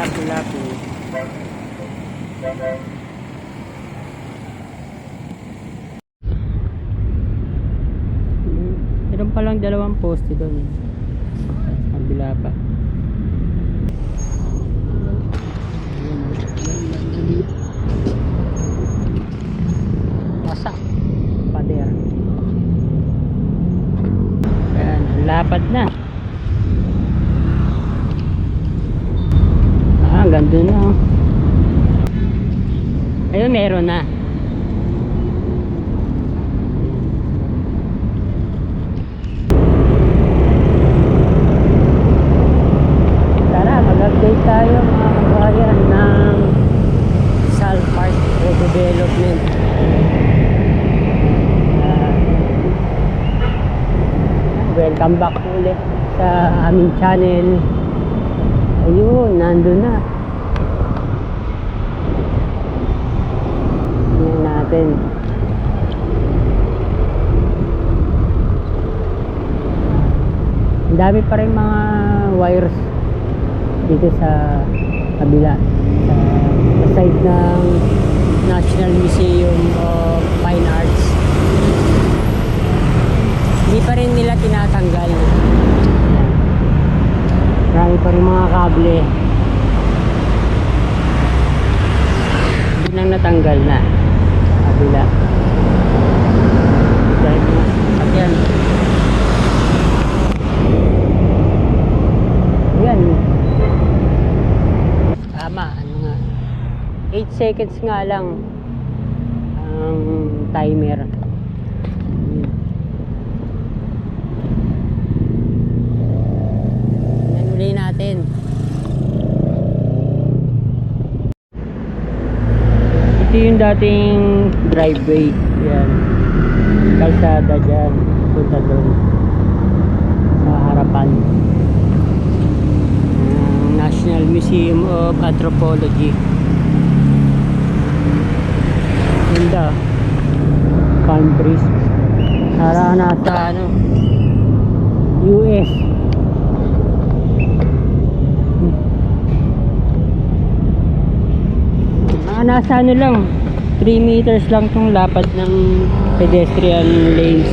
lapu-lapu. Meron palang dalawang poste doon. Sa kabila pa. Wasak. Pader. Ayan, lapad na. Ganda na. Ayun, meron na. Tara, mag-update tayo mga kabayan ng Sal Park Redevelopment. Ah, welcome back ulit sa aming channel. Ayun, nandun na. Natin. Ang dami pa rin mga wires dito sa kabila. Sa, side ng National Museum of Fine Arts. Hindi pa rin nila tinatanggal. Marami pa rin mga kable. Hindi lang natanggal na. Sa kabila. Dahil mga sasakyan. Yan. Tama, ano nga. 8 seconds nga lang ang timer. Yan uli natin. Ito yung dating driveway. Yan. Kalsada dyan. Punta doon. Sa harapan. National Museum of Anthropology. Ganda. Palm trees. Para nasa ano, US. Mga nasa ano lang, 3 meters lang tong lapad ng pedestrian lanes.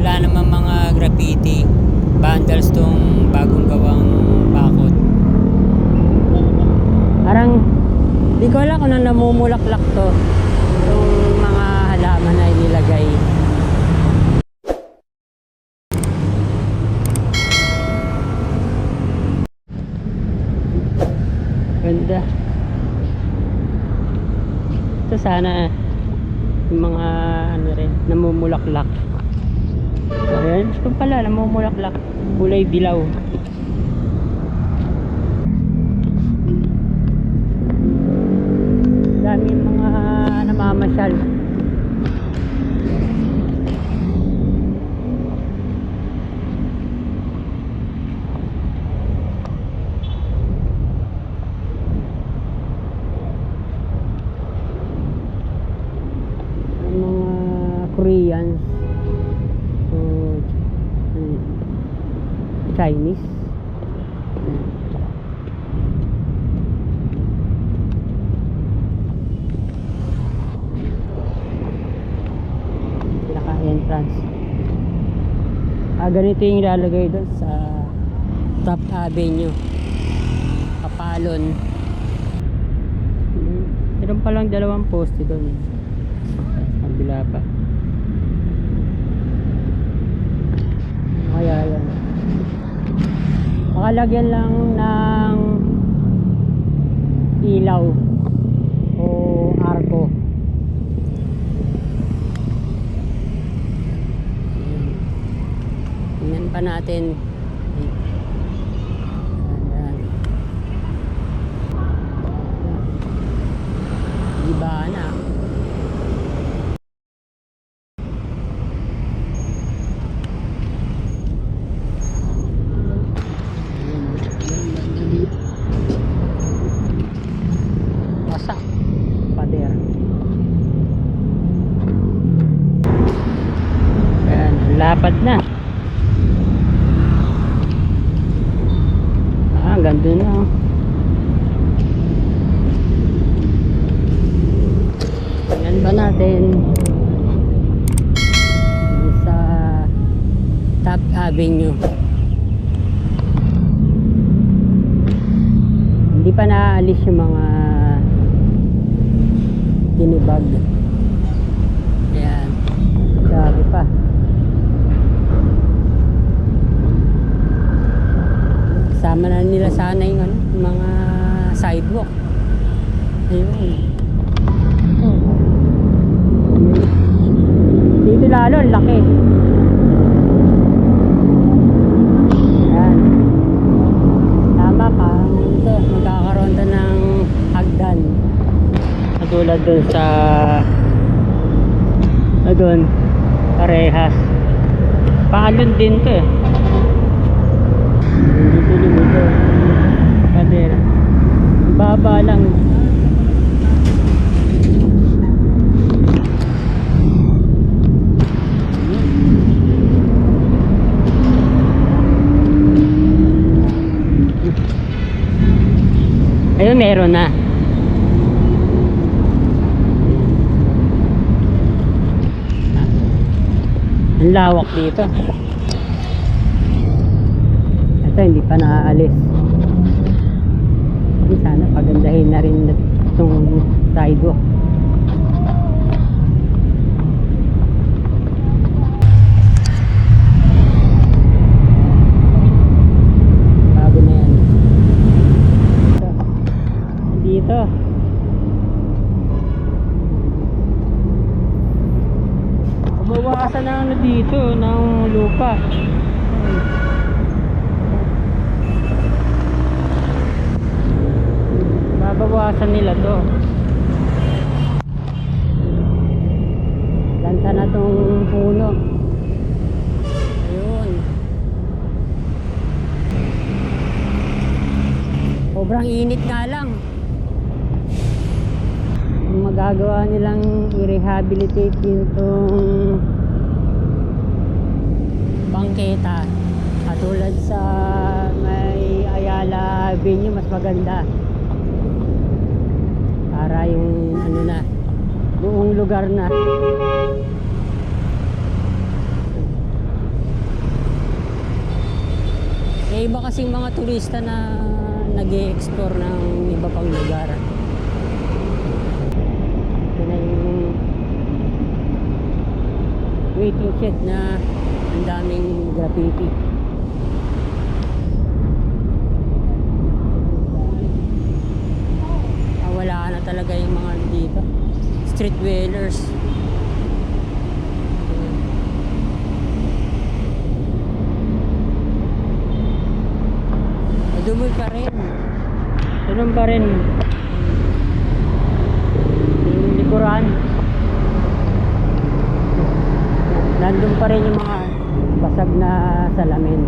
Wala naman mga graffiti, vandals tong bagong gawang bakod. Parang, di ko alam kung ano namumulaklak to. Itong mga halaman na inilagay. Ganda. Ito sana yung mga ano rin, namumulaklak. Ayan, ito pala, namumulaklak. Kulay dilaw. Dami mga namamasyal. Ah, ganito yung ilalagay doon sa Top Avenue. Kapalon. Meron palang dalawang poste doon. Sa kabila pa. Kaya yan. Makalagyan lang ng ilaw pa natin. Iba na. Wasak. Pader. Ayan, lapad na. nandun na. oh. Yan ba natin? Sa Top Avenue. Hindi pa naalis yung mga tinibag. Ayan. Grabe pa. Kasama na nila sana yung ano, mga sidewalk. Ayun. Dito lalo, ang laki. Ayan. Tama ka. Ito, magkakaroon to ng hagdan. Katulad dun sa o dun, parehas. Paalon din to eh. Dito din ito. Kadera. Baba lang. Ayun, meron na. Lawak dito. Ito, hindi pa naaalis. Sana pagandahin na rin itong sidewalk. Bago na yan. Ito. Dito. Bawasan na ano dito ng lupa. Babawasan nila to. Ganda na tong puno. Ayun. Sobrang init nga lang. Ang magagawa nilang i-rehabilitate din tong bangketa. Katulad sa may Ayala Avenue mas maganda. Para yung ano na buong lugar na. May iba kasing mga turista na nag explore ng iba pang lugar. Ito na yung waiting shed na ang daming graffiti. Ah, wala na talaga yung mga ano dito. Street dwellers. Madumi pa rin. Ganun pa rin. Yung likuran. Nandun pa rin yung mga basag na salamin.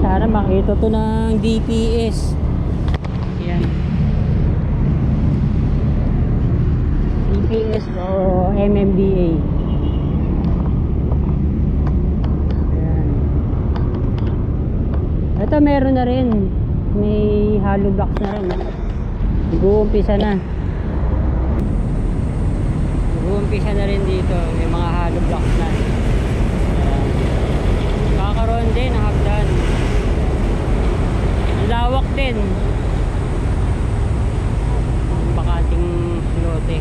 Sana makita to ng DPS yan. DPS o MMDA yan. Ito meron na rin. May hollow blocks na rin. Nag-uumpisa na. Nag-uumpisa na rin dito. May mga hollow blocks na din ng hagdan. Ang lawak din. Ang bakating lote.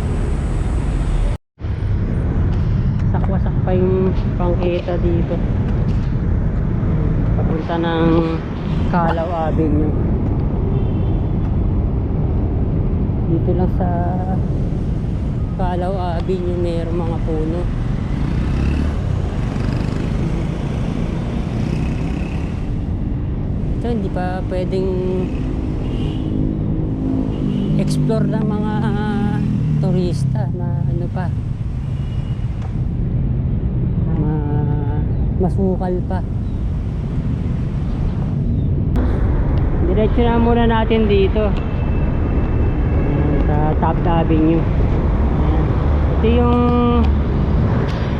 Sakwasak pa yung pangkita dito. Papunta ng Kalaw Avenue. Dito lang sa Kalaw Avenue mayroong mga puno ito hindi pa pwedeng explore ng mga turista na ano pa. Ma masukal pa. Diretso na muna natin dito. Sa Top Avenue. Ito yung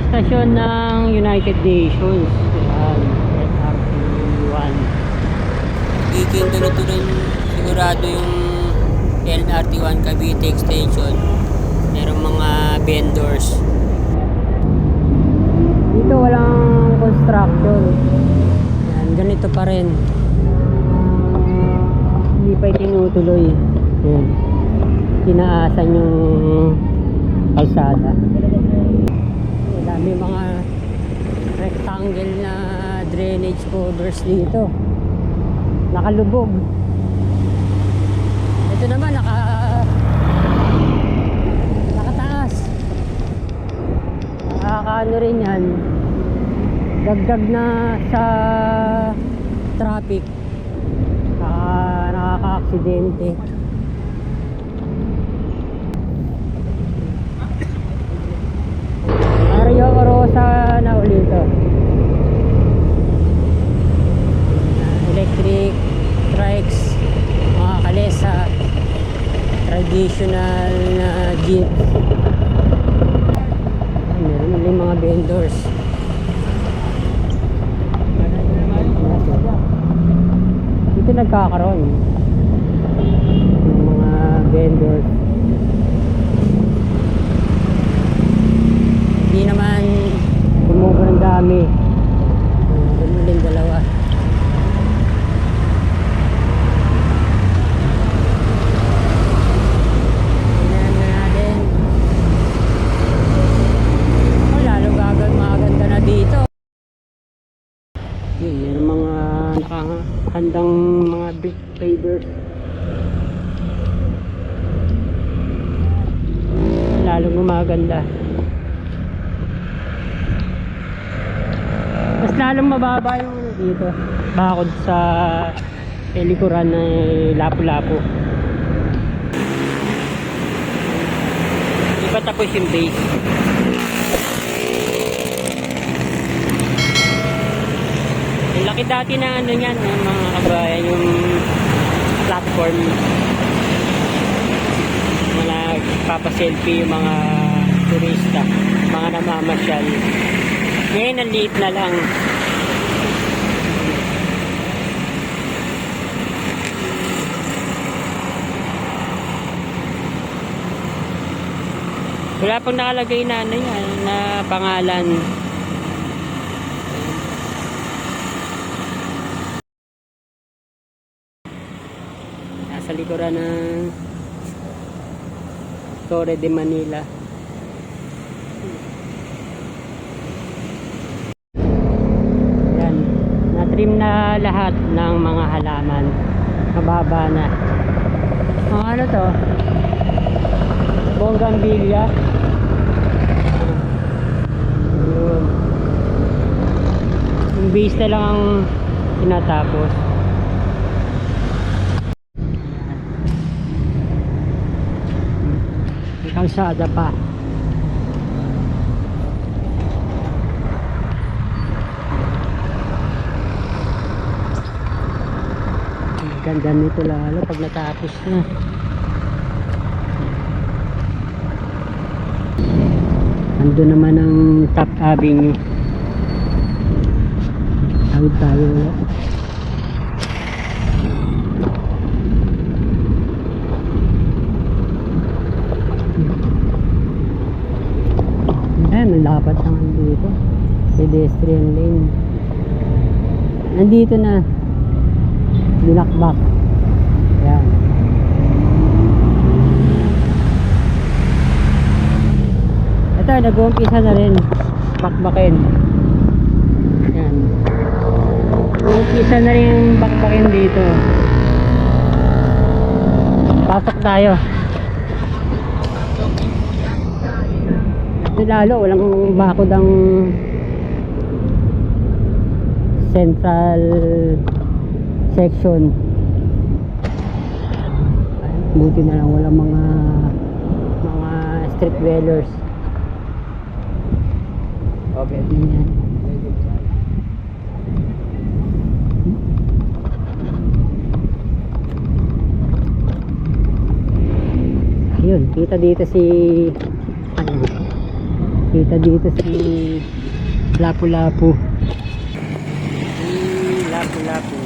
stasyon ng United Nations Ayan, SRT 1 AK yung tuloy-tuloy sigurado yung LRT1 Cavite Extension. Merong mga vendors. Dito walang construction. Yan, ganito pa rin. Hindi pa itinutuloy. Yan. Tinaasan yung kalsada. Dami mga rectangle na drainage covers dito. Nakalubog. Ito naman naka nakataas. Nakakaano rin yan. Dagdag na sa traffic. Naka, nakaka-aksidente. Mario Rosa na ulit ito. Electric trikes, mga kalesa, traditional na jeep. Meron ulit mga vendors. Dito nagkakaroon ng mga vendors. Hindi naman sumubo ng dami. Ganun din dalawa. Tingnan na natin. Oh, lalo gagal maganda na dito. Yun, yung mga nakahandang mga big traders. Lalo gumaganda. Mas lalong mababa yung dito. Bakod sa pelikuran na lapu-lapu. Di pa tapos yung base. Laki dati na ano yan, yung mga kabayan, yung platform. Mga papaselfie yung mga turista, mga namamasyal. Ngayon, ang liit na lang. Wala pang nakalagay na ano yan, na pangalan. Likuran ng Torre de Manila. Yan. Na-trim na lahat ng mga halaman. Mababa na. Mga ano to? Bonggambilya. Yun. Yung base na lang ang tinatapos. Kalsada pa. Ganda nito lalo pag natapos na. Ando naman ang top avenue. Tawid tayo ulit. Ayan, ang lapat naman dito. Pedestrian lane. Nandito na. Binakbak. Ayan. Ito, nag-uumpisa na rin. Bakbakin. Ayan. Uumpisa na rin bakbakin dito. Pasok tayo. Ito lalo, walang bakod ang central section. Buti na lang walang mga mga street dwellers. Okay. Ganyan. Ayun, kita dito si kita dito si Lapu-Lapu. Si Lapu-Lapu.